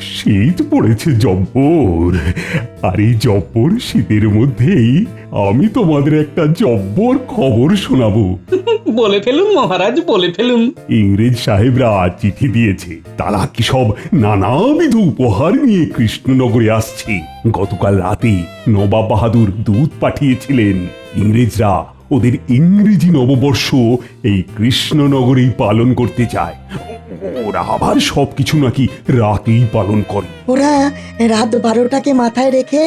শীত পড়েছে জব্বর। আর এই জব্বর শীতের মধ্যেই আমি তোমাদের একটা জব্বর খবর শোনাবো। বলে ফেলুন মহারাজ বলে ফেলুন ইংরেজ সাহেবরা চিঠি দিয়েছে। তারা কি সব নানা নানাবিধ উপহার নিয়ে কৃষ্ণনগরে আসছে। গতকাল রাতে নবাব বাহাদুর দুধ পাঠিয়েছিলেন। ইংরেজরা ওদের ইংরেজি নববর্ষ এই কৃষ্ণনগরেই পালন করতে চায়। ওরা আবার সবকিছু নাকি রাতেই পালন করে। ওরা রাত বারোটাকে মাথায় রেখে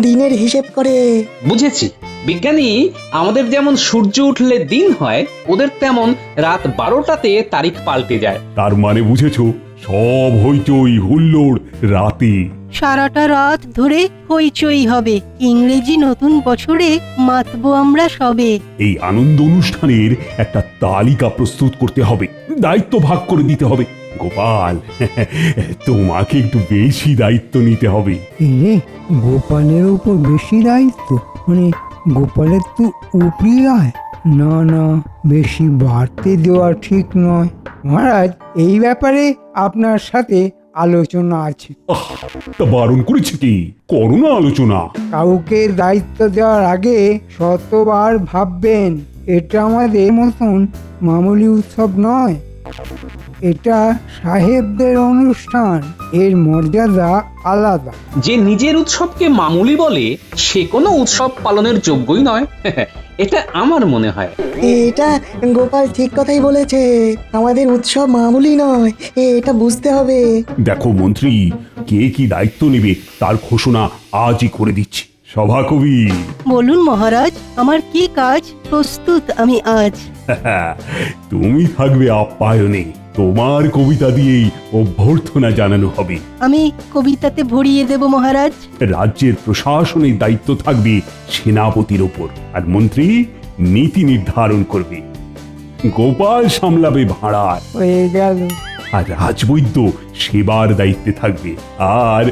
দিনের হিসেব করে। বুঝেছি। বিজ্ঞানী আমাদের যেমন সূর্য উঠলে দিন হয় ওদের তেমন রাত বারোটাতে তারিখ পাল্টে যায়। তার মানে বুঝেছ সব হইচই হুল্লোড় রাতে। সারাটা রাত ধরে হইচই হবে। ইংরেজি নতুন বছরে মাতবো আমরা সবে। এই আনন্দ অনুষ্ঠানের একটা তালিকা প্রস্তুত করতে হবে। দায়িত্ব ভাগ করে দিতে হবে। গোপাল তোমাকে একটু বেশি দায়িত্ব নিতে হবে। এরে গোপালের উপর বেশি দায়িত্ব? মানে গোপালের তো উপরি আয় না না বেশি বাড়তে দেওয়া ঠিক নয়। মহারাজ এই ব্যাপারে আপনার সাথে আলোচনা আছে। আহ, তা বারণ করেছে কি? করো না আলোচনা। কাউকে দায়িত্ব দেওয়ার আগে শতবার ভাববেন এটা আমাদের মতন মামুলি উৎসব নয়। এটা সাহেবদের অনুষ্ঠান এর মর্যাদা আলাদা। যে নিজের উৎসবকে মামুলি বলে সে কোনো উৎসব পালনের যোগ্যই নয়। এটা আমার মনে হয়। এটা গোপাল ঠিক কথাই বলেছে। আমাদের উৎসব মামুলি নয় এটা বুঝতে হবে। দেখো মন্ত্রী কে কি দায়িত্ব নেবে তার ঘোষণা আজই করে দিচ্ছি। সভাকবি। বলুন মহারাজ আমার কি কাজ? প্রস্তুত আমি আজ। তুমি থাকবে আপ্যায়নে। তোমার কবিতা দিয়েই অভ্যর্থনা জানানো হবে। আমি কবিতাতে ভরিয়ে দেব মহারাজ। রাজ্যের প্রশাসনের দায়িত্ব থাকবে সেনাপতির ওপর আর মন্ত্রী নীতি নির্ধারণ করবে। গোপাল সামলাবে ভাড়ার। হয়ে গেল। আর রাজবৈদ্য সেবার দায়িত্বে থাকবে। আর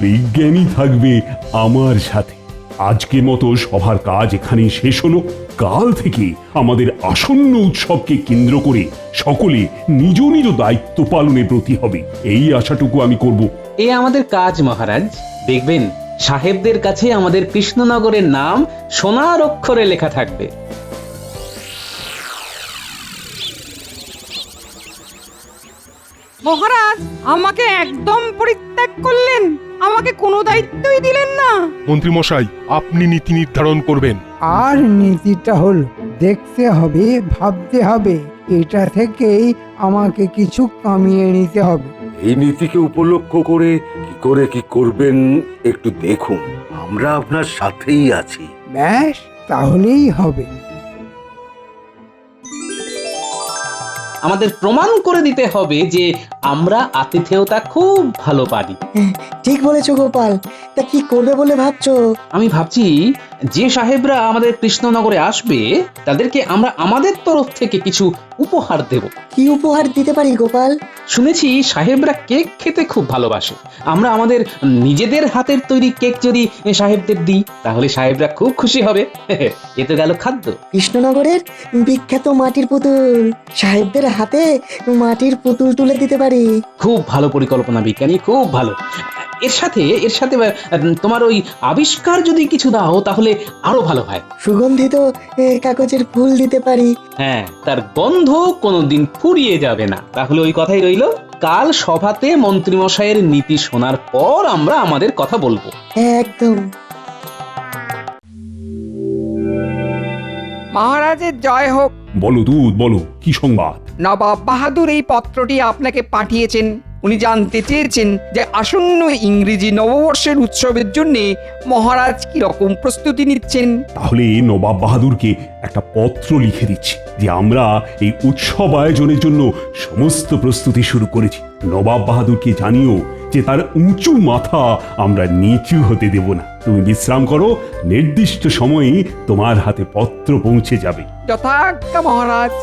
বিজ্ঞানী থাকবে আমার সাথে। আজকের মতো সভার কাজ এখানেই শেষ হলো। কাল থেকে আমাদের আসন্ন উৎসবকে কেন্দ্র করে সকলে নিজ নিজ দায়িত্ব পালনে ব্রতী হবে। এই আশাটুকু আমি করব। এ আমাদের কাজ মহারাজ। দেখবেন সাহেবদের কাছে আমাদের কৃষ্ণনগরের নাম সোনার অক্ষরে লেখা থাকবে। মহারাজ আমাকে একদম পরিত্যাগ করলেন। আমাকে কোনো দায়িত্বই দিলেন না। মন্ত্রীমশাই আপনি নীতি নির্ধারণ করবেন। আর নীতিটা হল দেখতে হবে ভাবতে হবে। এটা থেকেই আমাকে কিছু কামিয়ে নিতে হবে। এই নীতিকে উপলক্ষ করে কি করে কি করবেন একটু দেখুন। আমরা আপনার সাথেই আছি। ব্যাস তাহলেই হবে। আমাদের প্রমাণ করে দিতে হবে যে আমরা আতিথেয়তা খুব ভালো পারি। ঠিক বলেছ গোপাল। তা কি করবে বলে ভাবছ? আমি ভাবছি যে সাহেবরা আমাদের কৃষ্ণনগরে আসবে তাদেরকে আমরা আমাদের তরফ থেকে কিছু উপহার দেব। কি উপহার দিতে পারি গোপাল? শুনেছি সাহেবরা কেক খেতে খুব ভালোবাসে। আমরা আমাদের নিজেদের হাতের তৈরি কেক যদি সাহেবদের দিই তাহলে সাহেবরা খুব খুশি হবে। এ তো গেল খাদ্য। কৃষ্ণনগরের বিখ্যাত মাটির পুতুল। সাহেবদের হাতে মাটির পুতুল তুলে দিতে পারি। খুব ভালো পরিকল্পনা বিজ্ঞানী খুব ভালো। এর সাথে এর সাথে তোমার ওই আবিষ্কার যদি কিছু দাও তাহলে আরও ভালো হয়। সুগন্ধিত এ, কাগজের ফুল দিতে পারি। হ্যাঁ তার গন্ধ কোনোদিন ফুরিয়ে যাবে না। তাহলে ওই কথাই রইল কাল সভাতে মন্ত্রীমশাইয়ের নীতি শোনার পর আমরা আমাদের কথা বলব। একদম। মহারাজের জয় হোক। বলো দুধ বলো কি সংবাদ? নবাব বাহাদুর এই পত্রটি আপনাকে পাঠিয়েছেন। উনি জানতে চেয়েছেন যে আসন্ন ইংরেজি নববর্ষের উৎসবের জন্য মহারাজ কি রকম প্রস্তুতি নিচ্ছেন? তাহলে নবাব বাহাদুরকে একটা পত্র লিখে দিচ্ছি যে আমরা এই উৎসব আয়োজনের জন্য সমস্ত প্রস্তুতি শুরু করেছি। নবাব বাহাদুরকে জানিও যে তার উঁচু মাথা আমরা নিচু হতে দেব না। তুমি বিশ্রাম করো নির্দিষ্ট সময়ে তোমার হাতে পত্র পৌঁছে যাবে। যথাজ্ঞা মহারাজ।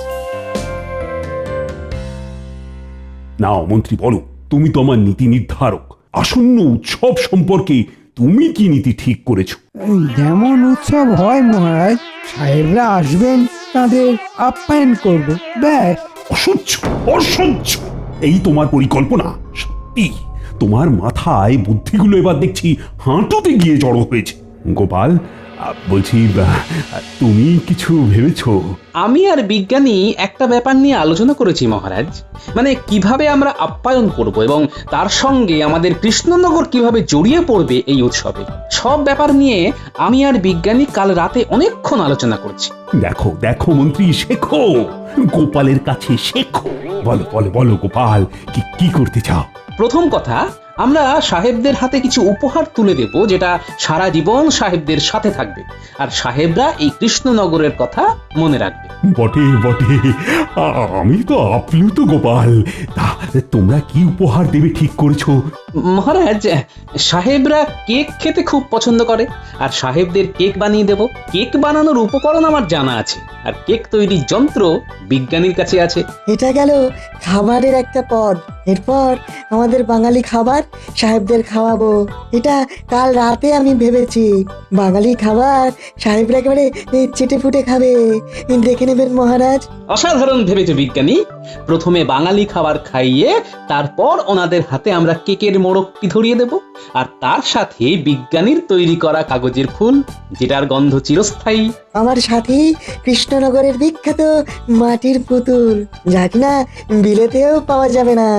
নাও মন্ত্রী বলো। তুমি তো আমার নীতি নির্ধারক। আসন্ন উৎসব সম্পর্কে তুমি কি নীতি ঠিক করেছ? যেমন উৎসব হয় মহারাজ সাহেবরা আসবেন তাদের আপ্যায়ন করবে। ব্যাস। অসহ্য অসহ্য। এই তোমার পরিকল্পনা সত্যি। তোমার মাথায় বুদ্ধিগুলো এবার দেখছি হাঁটুতে গিয়ে জড়ো হয়েছে। গোপাল বলছি তুমি কিছু ভেবেছো? আমি আর বিজ্ঞানী একটা ব্যাপার নিয়ে আলোচনা করেছি মহারাজ। মানে কীভাবে আমরা আপ্যায়ন করব এবং তার সঙ্গে আমাদের কৃষ্ণনগর কীভাবে জড়িয়ে পড়বে এই উৎসবে সব ব্যাপার নিয়ে আমি আর বিজ্ঞানী কাল রাতে অনেকক্ষণ আলোচনা করেছি। দেখো দেখো মন্ত্রী শেখো। গোপালের কাছে শেখো। বলো বলো বলো গোপাল কি কি করতে চাও? প্রথম কথা আমরা সাহেবদের হাতে কিছু উপহার তুলে দেব যেটা সারা জীবন সাহেবদের সাথে থাকবে। আর সাহেবরা এই কৃষ্ণনগরের কথা মনে রাখবে। বটে বটে। আমি তো আপ্লুত গোপাল। তোমরা কি উপহার দেবে ঠিক করেছ? মহারাজ সাহেবরা কেক খেতে খুব পছন্দ করে আর সাহেবদের কেক বানিয়ে দেব। কেক বানানোর উপকরণ আমার জানা আছে আর কেক তৈরির যন্ত্র বিজ্ঞানীর কাছে আছে। এটা গেল খাবারের একটা পদ। এরপর আমাদের বাঙালি খাবার সাহেবদের খাওয়াবো। এটা কাল রাতে আমি ভেবেছি। বাঙালি খাবার সাহেবরা একেবারে চেটে ফুটে খাবে। দেখে নেবেন মহারাজ। অসাধারণ ভেবেছে বিজ্ঞানী। প্রথমে বাঙালি খাবার খাইয়ে তারপর ওনাদের হাতে আমরা কেকের মোড়কটি ধরিয়ে দেব? আর তার সাথে বিজ্ঞানীর তৈরি করা কাগজের ফুল যেটার গন্ধ চিরস্থায়ী। আমার সাথেই কৃষ্ণনগরের বিখ্যাত মাটির পুতুল যা কিনা বিলেতেও পাওয়া যাবে না।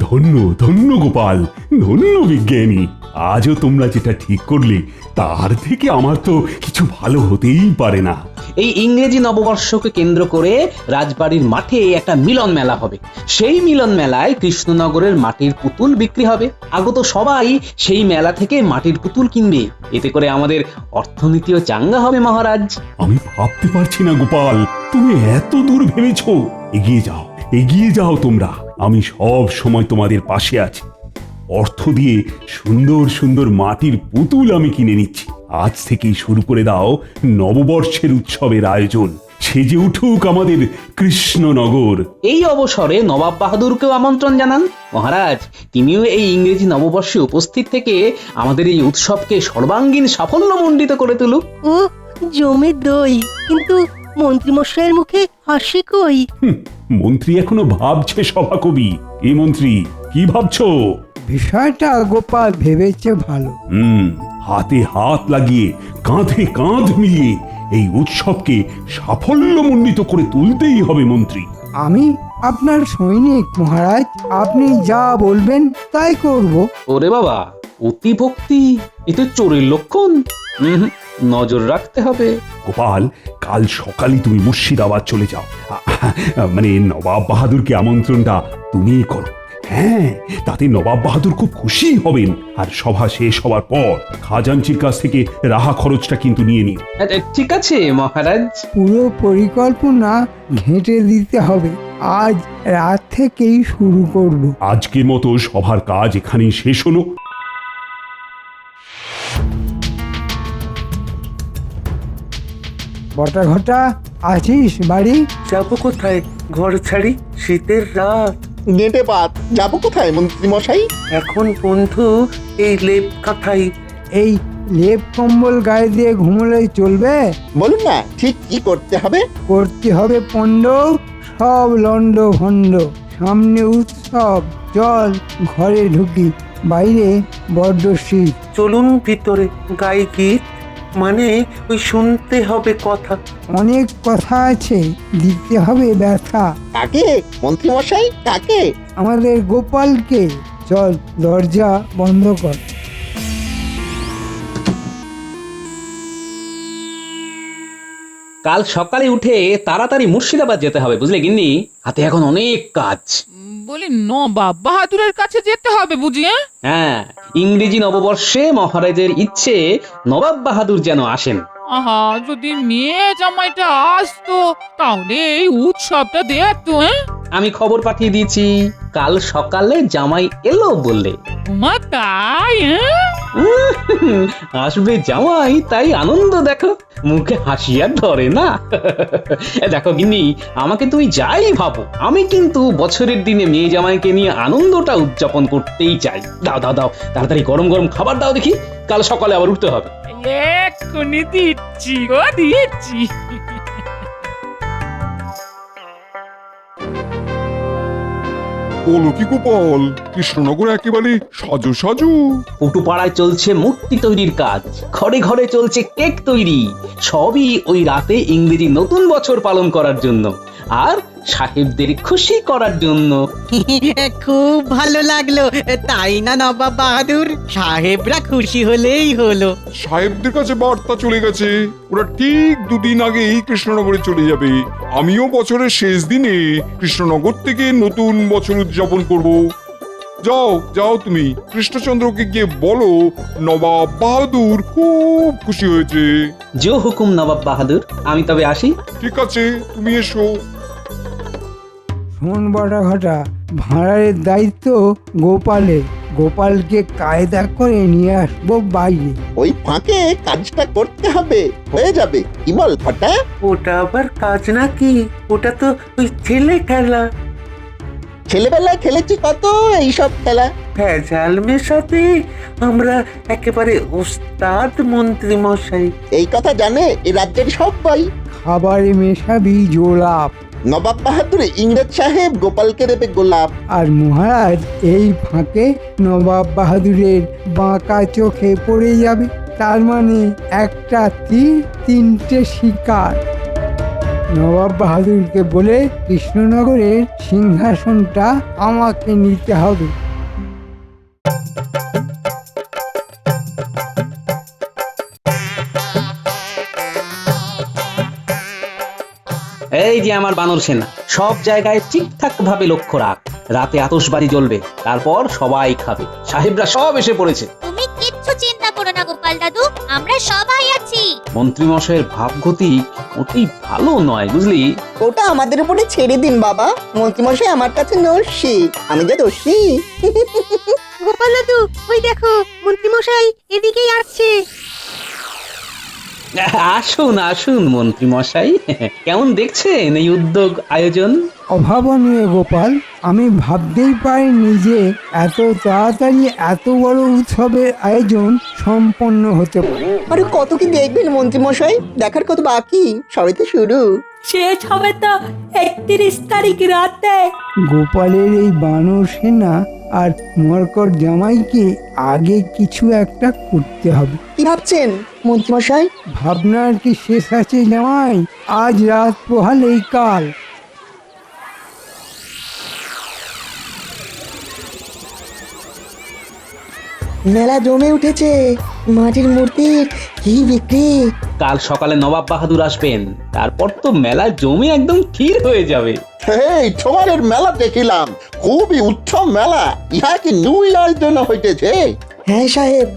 ধন্য ধন্য গোপাল ধন্য বিজ্ঞানী। আজও তোমরা যেটা ঠিক করলে তার থেকে আমার তো কিছু ভালো হতেই পারে না। এই ইংরেজি নববর্ষকে কেন্দ্র করে রাজবাড়ির মাঠে একটা মিলন মেলা হবে। সেই মিলন মেলায় কৃষ্ণনগরের মাটির পুতুল বিক্রি হবে। আগত সবাই সেই মেলা থেকে মাটির পুতুল কিনবে। এতে করে আমাদের অর্থনীতিও চাঙ্গা হবে মহারাজ। আমি ভাবতে পারছি না গোপাল। তুমি এত দূর ভেবেছো। এগিয়ে যাও এগিয়ে যাও তোমরা। আমি সব সময় তোমাদের পাশে আছি। অর্থ দিয়ে সুন্দর সুন্দর মাটির পুতুল আমি কিনে নিচ্ছি। আজ থেকেই শুরু করে দাও নববর্ষের উৎসবের আয়োজন। সেজে উঠুক আমাদের কৃষ্ণনগর। এই অবসরে নবাব বাহাদুরকেও আমন্ত্রণ জানান। মহারাজ তিনিও এই ইংরেজি নববর্ষে উপস্থিত থেকে আমাদের এই উৎসবকে সর্বাঙ্গীন সাফল্যমণ্ডিত করে তুলুক। ও জমে দই। কিন্তু মন্ত্রীমশাইয়ের মুখে হাসি কই? মন্ত্রী এখনও ভাবছে সভাকবি। এ মন্ত্রী কি ভাবছ? বিষয়টা গোপাল ভেবেছে ভালো। হুম হাতে হাত লাগিয়ে কাঁধে কাঁধ মিলিয়ে এই উৎসবকে সাফল্যমণ্ডিত করে তুলতেই হবে মন্ত্রী। আমি আপনার সৈনিক মহারাজ আপনি যা বলবেন তাই করব। ওরে বাবা অতি ভক্তি এ তো চোরের লক্ষণ। হুম নজর রাখতে হবে। গোপাল কাল সকালে তুমি মুর্শিদাবাদ চলে যাও। মানে নবাব বাহাদুরকে আমন্ত্রণটা তুমিই করো। হ্যাঁ তাতে নবাব বাহাদুর খুব খুশি হবেন। আর সভা শেষ হওয়ার পর খাজাঞ্চির কাছ থেকে রাহা খরচটা কিন্তু নিয়ে আ, ঠিক আছে মহারাজ। পুরো পরিকল্পনা ঘেঁটে দিতে হবে। আজ রাত থেকেই শুরু করব। আজকের মতো সভার কাজ এখানেই শেষ হলো। বটা ঘটা আছিস বাড়ি? যাব কোথায় ঘর ছাড়ি? শীতের রাত। গেঁটে পাত। যাব কোথায় মন্ত্রী মশাই এখন বন্ধু এই লেপ কাঁথাই। এই লেপ কম্বল গায়ে দিয়ে ঘুমোলে চলবে? বলুন না ঠিক কি করতে হবে? করতে হবে পণ্ড সব লন্ড ভণ্ড। সামনে উৎসব চল ঘরে ঢুকি। বাইরে বড্ড শীত। চলুন ভিতরে গায়ে গীত মানে ওই শুনতে হবে কথা। অনেক কথা আছে দিতে হবে ব্যথা। কাকে? মন্ত্রী মশাই কাকে? আমাদের গোপালকে। চল দরজা বন্ধ কর। কাল সকালে উঠে তাড়াতাড়ি মুর্শিদাবাদ যেতে হবে বুঝলে গিন্নি? হাতে এখন অনেক কাজ। বলি নবাব বাহাদুরের কাছে যেতে হবে বুঝি হ্যাঁ? হ্যাঁ ইংরেজি নববর্ষে মহারাজের ইচ্ছে নবাব বাহাদুর যেন আসেন। আহা যদি মেয়ে জামাইটা আসতো তাহলে এই উৎসবটা দেখতো হ্যাঁ? আমি খবর পাঠিয়ে দিয়েছি কাল সকালে জামাই এলো বললে মা তাই হ্যাঁ? আসবে জামাই, তাই আনন্দ দেখো। মুখে হাসি আর ধরে না। দেখো গিন্নি, আমাকে তুমি যাই ভাবো, আমি কিন্তু বছরের দিনে মেয়ে জামাইকে নিয়ে আনন্দটা উদযাপন করতেই চাই। দাও দাও দাও, তাড়াতাড়ি গরম গরম খাবার দাও দেখি, কাল সকালে আবার উঠতে হবে। দিচ্ছি দিচ্ছি। বলো কি গোপাল কৃষ্ণনগর একেবারে সাজু সাজু। পটুপাড়ায় চলছে মূর্তি তৈরির কাজ। ঘরে ঘরে চলছে কেক তৈরি। সবই ওই রাতে ইংরেজি নতুন বছর পালন করার জন্য। আর সাহেবদের খুশি করার জন্য। খুব ভালো লাগল। তাই না নবাব বাহাদুর? সাহেবরা খুশি হলেই হলো। সাহেবদের কাছে বার্তা চলে গেছে। ওরা ঠিক দুদিন আগেই কৃষ্ণনগরে চলে যাবে। আমিও বছরের শেষ দিনে কৃষ্ণনগর থেকে নতুন বছর উদযাপন করব। যাও যাও তুমি। কৃষ্ণচন্দ্রকে গিয়ে বলো নবাব বাহাদুর খুব খুশি হয়েছে। যে হুকুম নবাব বাহাদুর। আমি তবে আসি। ঠিক আছে তুমি এসো। শোন বটা ঘটা ভাঁড়ারের দায়িত্ব গোপালের গোপালকে কায়দা করে নিয়ে আসব বাইরে। ওই ফাঁকে কাজটা করতে হবে হয়ে যাবে। কি বল ফটা। ওটা আবার কাজ নাকি? ওটা তো ওই ছেলে খেলা। ছেলেবেলায় খেলেছি কত এইসব খেলা। ভেজাল মেশাতে আমরা একেবারে ওস্তাদ মন্ত্রী মশাই এই কথা জানে এ রাজ্যের সবাই খাবারে মেশাবি জোলাপ। নবাব বাহাদুর ইংরেজ সাহেব গোপালকে দেবে গোলাপ। আর মহারাজ, এই ফাঁকে নবাব বাহাদুরের বাঁকা চোখে পড়ে যাবে। তার মানে একটা তীর, তিনটে শিকার। নবাব বাহাদুরকে বলে, কৃষ্ণনগরের সিংহাসনটা আমাকে নিতে হবে। এই যে আমার বানর সেনা সব জায়গায় ঠিকঠাক ভাবে লক্ষ্য রাখ। রাতে আতশবাজি জ্বলবে তারপর সবাই খাবে। সাহেবরা সব এসে পড়েছে। তুমি কিচ্ছু চিন্তা করো না গোপাল দাদু আমরা সবাই আছি। মন্ত্রীমশাইয়ের ভাবগতি মোটেই ভালো নয় বুঝলি? ওটা আমাদের উপরে ছেড়ে দিন বাবা। মন্ত্রীমশাই আমার কাছে নস্যি আমি যে দোষী। গোপাল দাদু ওই দেখো মন্ত্রীমশাই এদিকেই আসছে। আসুন আসুন মন্ত্রীমশাই। কেমন দেখছেন এই উদ্যোগ আয়োজন? অভাবনীয় গোপাল আমি ভাবতেই পারিনি যে এত তাড়াতাড়ি এত বড় উৎসবের আয়োজন সম্পন্ন হতে পারে। আরে কত কি দেখবেন মন্ত্রীমশাই? দেখার কত বাকি? সবে তো শুরু। শেষ হবে তো একত্রিশ তারিখ রাতে। গোপালের এই বানর সেনা আর মরকর জামাইকে আগে কিছু একটা করতে হবে। কি ভাবছেন মন্ত্রীমশাই? ভাবনার কি শেষ আছে জামাই? আজ রাত পোহালেই কাল। মেলা জমে উঠেছে মাটির মূর্তির কি বিক্রি? কাল সকালে নবাব বাহাদুর আসবেন তারপর তো মেলা জমে একদম ক্ষীর হয়ে যাবে। এই তোমারের মেলা দেখিলাম। খুবই উৎসব মেলা। ইহা কি নিউ ইয়ার জন্য হইতেছে? হ্যাঁ সাহেব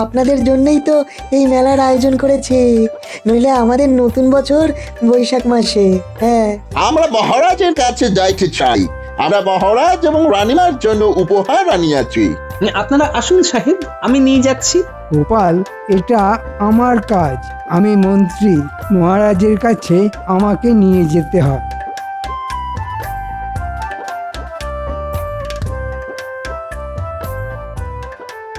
আপনাদের জন্যই তো এই মেলার আয়োজন করেছি। নইলে আমাদের নতুন বছর বৈশাখ মাসে হ্যাঁ। আমরা মহারাজের কাছে যাইতে চাই। আমরা মহারাজ এবং রানীমার জন্য উপহার আনিয়াছি। আপনারা আসুন সাহেব আমি নিয়ে যাচ্ছি। গোপাল এটা আমার কাজ। আমি মন্ত্রী মহারাজের কাছে আমাকে নিয়ে যেতে হয়।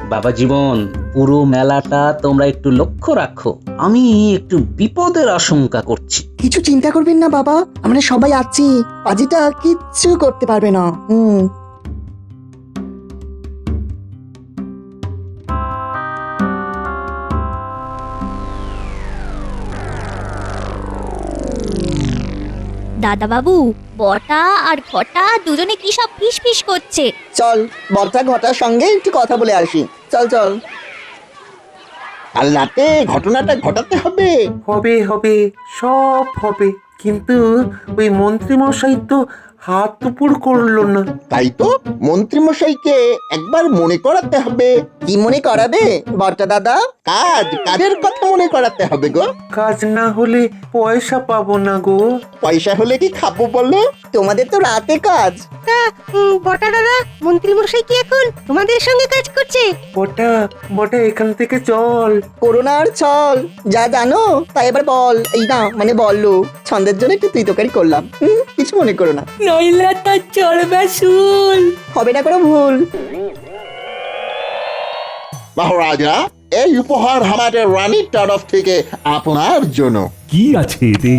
বাবা জীবন পুরো মেলাটা তোমরা একটু লক্ষ্য রাখো। আমি একটু বিপদের আশঙ্কা করছি। কিছু চিন্তা করবেন না বাবা আমরা সবাই আছি। পাজিটা কিচ্ছু করতে পারবে না। হুম। দাদা বাবু বটা আর ঘটা দুজনে কি সব ফিস ফিস করছে? চল বর্ষা ঘটার সঙ্গে একটু কথা বলে আসি। চল চল। কাল রাতে ঘটনাটা ঘটাতে হবে। হবে হবে সব হবে। কিন্তু ওই মন্ত্রী মশাই তো হাত উপর করল না। তাই তো মন্ত্রীমশাইকে একবার মনে করাতে হবে। কি মনে করাবে? বর্ষা দাদা কাজ কাজের কথা মনে করাতে হবে গো। কাজ না হলে পয়সা পাবো না গো। পয়সা হলে কি খাব বলো? তোমাদের তো রাতে কাজ। তা উম, বটা দাদা মন্ত্রীমশাই কি এখন তোমাদের সঙ্গে কাজ করছে? বটা বটা এখান থেকে চল। করোনার ছল যা জানো তাই এবার বল। এই না মানে বলল ছন্দের জন্য একটু তুই তোকারি করলাম। হুম, কিছু মনে করো না। নইলে তো চলবে শুল হবে না কোনো ভুল। মহারাজা এই উপহার আমাদের রানীর তরফ থেকে আপনার জন্য। কি আছে এতে?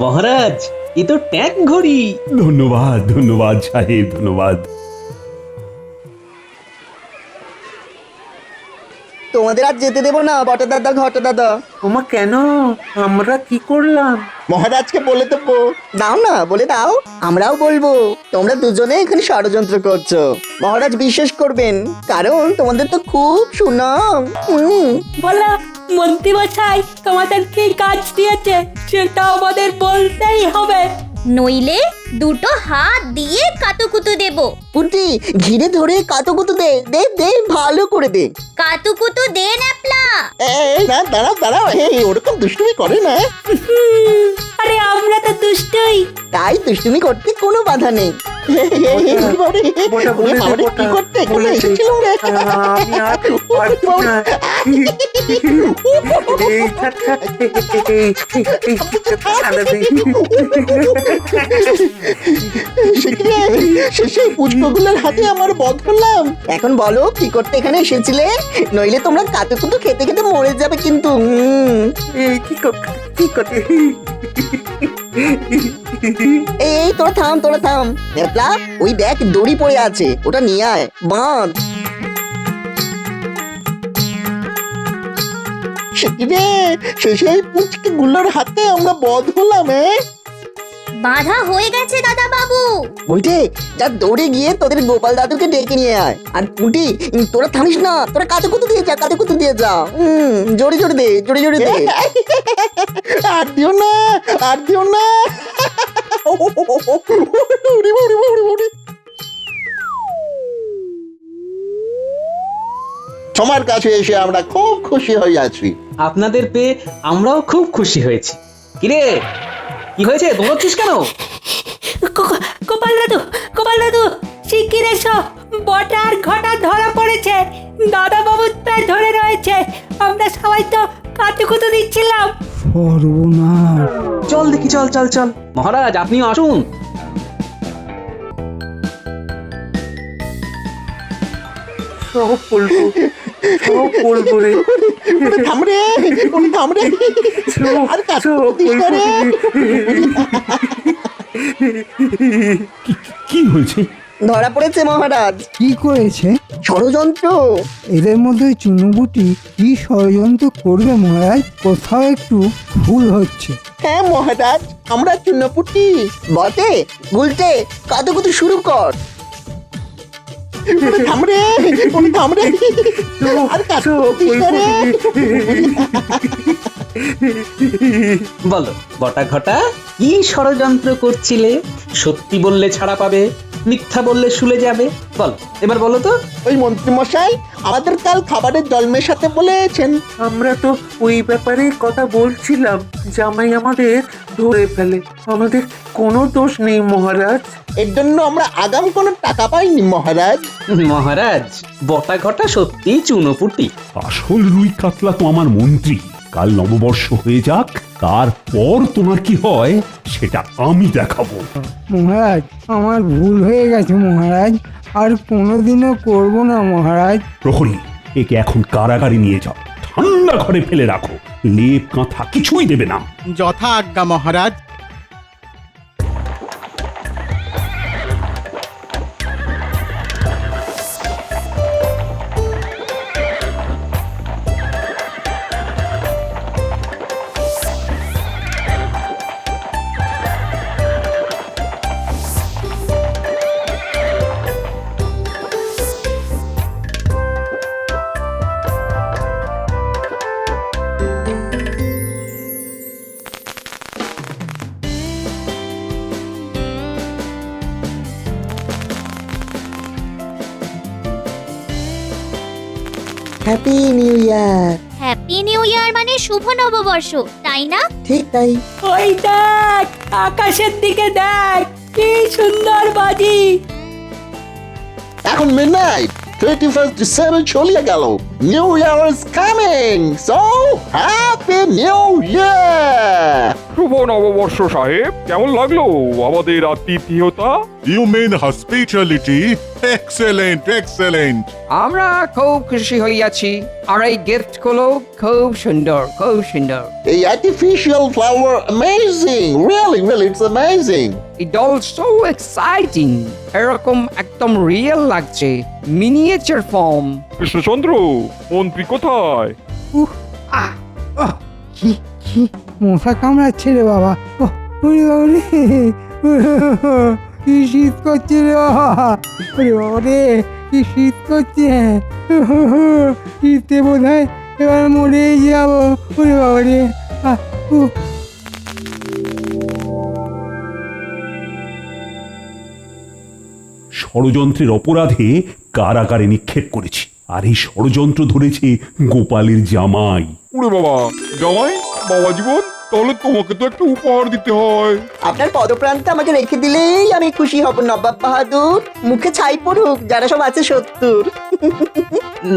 মহারাজ এ তো ট্যাঙ্ক ঘড়ি। ধন্যবাদ ধন্যবাদ সাহেব ধন্যবাদ। তোমাদের আর যেতে দেবো না বটা দাদা ঘটা দাদা। ওমা কেন? আমরা কি করলাম? মহারাজকে বলে দেবো দাও না বলে দাও। আমরাও বলব তোমরা দুজনে এখানে ষড়যন্ত্র করছ। মহারাজ বিশ্বাস করবেন কারণ তোমাদের তো খুব সুনাম। হুম বলো মন্ত্রীমশাই তোমাদের কি কাজ দিয়েছে সেটা আমাদের বলতেই হবে। নইলে দুটো হাত দিয়ে কাতুকুতু দেব। পুটি ঘিরে ধরে কাতুকুতু দে দে দে ভালো করে দে। কাতুকুতু দে ন্যাপলা এই না দাঁড়া দাঁড়া এই ওরকম দুষ্টুমি করে না। আরে আমরা তো দুষ্টই। তাই দুষ্টুমি করতে কোনো বাধা নেই। করতে শেষে পুষ্পগুলোর হাতে আমার বধ করলাম। এখন বলো কি করতে এখানে এসেছিলে? নইলে তোমরা কাতুকুতু খেতে খেতে মরে যাবে কিন্তু। এই, কি কর- কি করে এই, তোরা থাম তোরা থাম। নেপলা ওই দেখ, দড়ি পড়ে আছে। ওটা নিয়ে আয়, বাঁধ। সে পুচকে গুলোর হাতে আমরা বধ হলাম হ্যাঁ বাধা হয়ে গেছে দাদা বাবু বলছে যা দৌড়ে গিয়ে তোদের গোপাল দাদুকে ডেকে নিয়ে আয়। আর পুটি তোরা থামিস না তোরা কাতে কুতু দিয়ে যা কাতে কুতু দিয়ে যা। হুম জোরে জোরে দে জোরে জোরে দে। আর দিও না আর দিও না। উড়ি, উড়ি, উড়ি, উড়ি। তোমার কাছে এসে আমরা খুব খুশি হয়ে আছি। আপনাদের পেয়ে আমরাও খুব খুশি হয়েছি। কিরে কি হয়েছে? দৌড়চ্ছিস কেন? গোপাল দাদু গোপাল দাদু শিগগির এসো। বটা আর ঘটা ধরা পড়েছে। দাদা বাবু প্রায় ধরে রয়েছে। আমরা সবাই তো কাতুকুতু দিচ্ছিলাম। সর্বনাশ। চল দেখি চল চল চল। মহারাজ আপনি আসুন। সব বলব আর কি হয়েছে? ধরা পড়েছে মহারাজ। কি করেছে? ষড়যন্ত্র। এদের মধ্যে চুনুবুটি কি ষড়যন্ত্র করবে মহারাজ? কোথাও একটু ভুল হচ্ছে। হ্যাঁ মহারাজ আমরা চুন্নপুটি বটে গুলটে কাতুকুতু শুরু কর। ওরে উনি থামরে আর। বলো বটা ঘটা কি ষড়যন্ত্র করছিলে? সত্যি বললে ছাড়া পাবে। মিথ্যা বললে শুলে যাবে। বল এবার বলো তো। ওই মন্ত্রী মশাই আমাদের কাল খাবারের জল মেশাতে বলেছেন। আমরা তো ওই ব্যাপারে কথা বলছিলাম জামাই আমাদের ধরে ফেলে। আমাদের কোনো দোষ নেই মহারাজ। এর জন্য আমরা আগাম কোনো টাকা পাইনি মহারাজ। মহারাজ বটা ঘটা সত্যি চুনোপুটি। আসল রুই কাতলা তো আমার মন্ত্রী। কাল নববর্ষ হয়ে যাক তারপর তোমার কি হয় সেটা আমি দেখাবো। মহারাজ আমার ভুল হয়ে গেছে মহারাজ আর কোনোদিনও করব না মহারাজ। প্রহরী একে এখন কারাগারে নিয়ে যাও ঠান্ডা ঘরে ফেলে রাখো লেপ কাঁথা কিছুই দেবে না। যথা আজ্ঞা মহারাজ happy new year happy new year মানে শুভ নববর্ষ তাই না? ঠিক তাই। ওই দেখ আকাশের দিকে দেখ কি সুন্দর বাজি। এখন মিডনাইট টোয়েন্টি ফার্স্ট ডিসেম্বর চলিয়ে গেল New Year is coming! So, Happy New Year! শুভ নববর্ষ সাহেব কেমন লাগল আমাদের আতিথেয়তা you mean hospitality excellent excellent আমরা খুব খুশি হইয়াছি আর এই গিফটগুলো খুব সুন্দর খুব সুন্দর The artificial flower, amazing! Really, really, it's amazing! It also exciting এরকম একদম রিয়েল লাগছে। মিনিয়েচার ফর্ম কৃষ্ণচন্দ্র মন্ত্রী কোথায়? উহ আহ আহ, কি কি মশা কামড়াচ্ছে রে বাবা। ওহ, ওরে বাবা রে কি শীত করছে রে বাবা। ওরে বাবা রে কি শীত করছে। শীতে বোধ হয় এবার মরেই যাব। ওরে বাবা রে আহ, উহ। ষড়যন্ত্রের অপরাধে কারাগারে নিক্ষেপ করেছি। আর এই ষড়যন্ত্র ধরেছে গোপালের জামাই। উড়ে বাবা জামাই বাবা জীবন তাহলে তোমাকে তো একটা উপহার দিতে হয়। আপনার পদপ্রান্তে আমাকে রেখে দিলেই আমি খুশি হব নবাব বাহাদুর। মুখে ছাই পড়ুক যারা সব আছে সত্তর।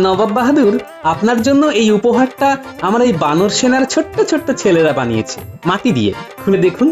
নবাব বাহাদুর আপনার জন্য এই উপহারটা আমার এই বানর সেনার ছোট্ট ছোট্ট ছেলেরা বানিয়েছে। মাটি দিয়ে খুলে দেখুন।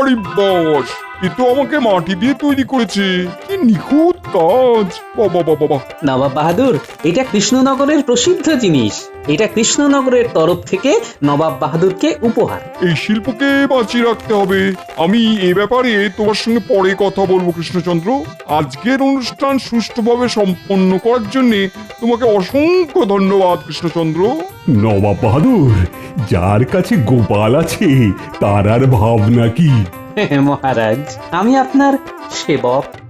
আরে বাস, এ তো আমাকে মাটি দিয়ে তৈরি করেছে। কি নিখুঁত কাজ। বাবা বাবা বাবা নবাব বাহাদুর, এটা কৃষ্ণনগরের প্রসিদ্ধ জিনিস। এটা কৃষ্ণনগরের তরফ থেকে নবাব বাহাদুরকে উপহার। এই শিল্পকে বাঁচিয়ে রাখতে হবে। আমি এ ব্যাপারে তোমার সঙ্গে পরে কথা বলব কৃষ্ণচন্দ্র। আজকের অনুষ্ঠান সুষ্ঠুভাবে সম্পন্ন করার জন্য তোমাকে অসংখ্য ধন্যবাদ কৃষ্ণচন্দ্র। নবাব বাহাদুর যার কাছে গোপাল আছে তার আর ভাবনা কি? মহারাজ আমি আপনার সেবক।